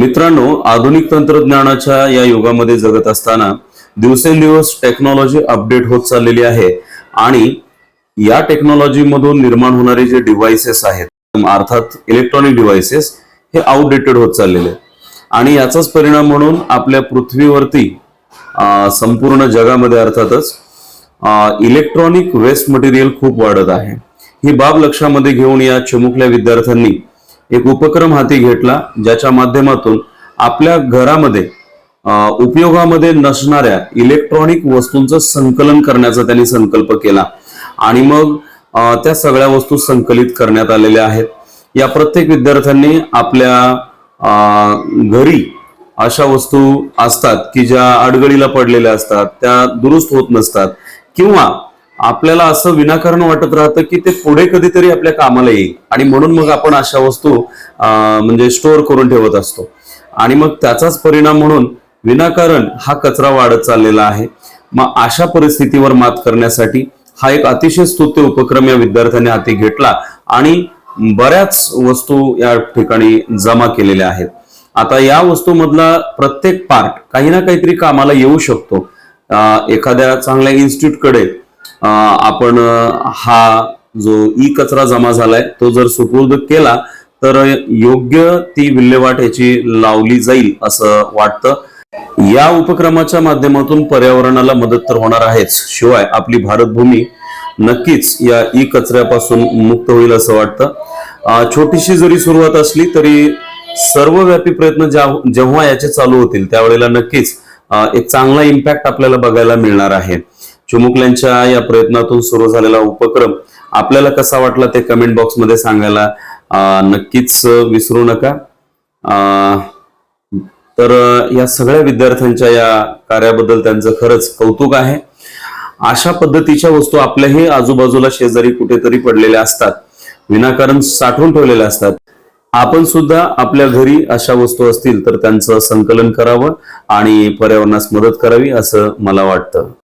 मित्रांनो आधुनिक तंत्रज्ञानाच्या या युगामध्ये जगत असताना दिवसेंदिवस टेक्नॉलॉजी अपडेट होत चाललेली आहे आणि या टेक्नॉलॉजीमधून निर्माण होणारे जे डिव्हाइसेस आहेत अर्थात इलेक्ट्रॉनिक डिव्हाइसेस हे आउटडेटेड होत चाललेले. आणि याचाच परिणाम म्हणून आपल्या पृथ्वीवरती संपूर्ण जगामध्ये अर्थातच इलेक्ट्रॉनिक वेस्ट मटेरियल खूप वाढत आहे. ही बाब लक्षामध्ये घेऊन या चिमुकल्या विद्यार्थ्यांनी एक उपक्रम हाती घेतला ज्याच्या माध्यमातून आपल्या घरामध्ये उपयोगामध्ये नसणाऱ्या इलेक्ट्रॉनिक वस्तूंचं संकलन करण्याचा त्यांनी संकल्प केला. आणि मग त्या सगळ्या वस्तू संकलित करण्यात आलेल्या आहेत. या प्रत्येक विद्यार्थ्यांनी आपल्या घरी अशा वस्तू असतात की ज्या अडगळीला पडलेल्या असतात त्या दुरुस्त होत नसतात. किंवा आपल्याला असं विनाकारण वाटत राहतं की ते पुढे कधीतरी आपल्या कामाला येईल. आणि म्हणून मग आपण अशा वस्तू म्हणजे स्टोअर करून ठेवत असतो. आणि मग त्याचाच परिणाम म्हणून विनाकारण हा कचरा वाढत चाललेला आहे. मग अशा परिस्थितीवर मात करण्यासाठी हा एक अतिशय स्तुत्य उपक्रम या विद्यार्थ्यांनी हाती घेतला आणि बऱ्याच वस्तू या ठिकाणी जमा केलेल्या आहेत. आता या वस्तूमधला प्रत्येक पार्ट काही ना काहीतरी कामाला येऊ शकतो. एखाद्या चांगल्या इन्स्टिट्यूटकडे आपण हा जो ई कचरा जमा झालाय तो जर सुपूर्द केला तर योग्य ती विल्हेवाट याची लावली जाईल असं वाटतं. या उपक्रमाच्या माध्यमातून पर्यावरणाला मदत तर होणार आहेच. शिवाय आपली भारतभूमी नक्कीच या ई कचऱ्यापासून मुक्त होईल असं वाटतं. छोटीशी जरी सुरुवात असली तरी सर्वव्यापी प्रयत्न ज्या- जेव्हा याचे चालू होतील त्यावेळेला नक्कीच एक चांगला इम्पॅक्ट आपल्याला बघायला मिळणार आहे. चिमुकल्यांच्या या प्रयत्नातून सुरू झालेला उपक्रम आपल्याला कसा वाटला ते कमेंट बॉक्समध्ये सांगायला? नक्कीच विसरू नका. अं, तर या सगळ्या विद्यार्थ्यांच्या या कार्याबद्दल त्यांचं खरंच कौतुक आहे. अशा पद्धतीच्या वस्तू आपल्याही आजूबाजूला शेजारी कुठेतरी पडलेल्या असतात. विनाकारण साठवून ठेवलेल्या असतात. आपण सुद्धा आपल्या घरी अशा वस्तू असतील तर त्यांचं संकलन करावं आणि पर्यावरणास मदत करावी असं मला वाटतं.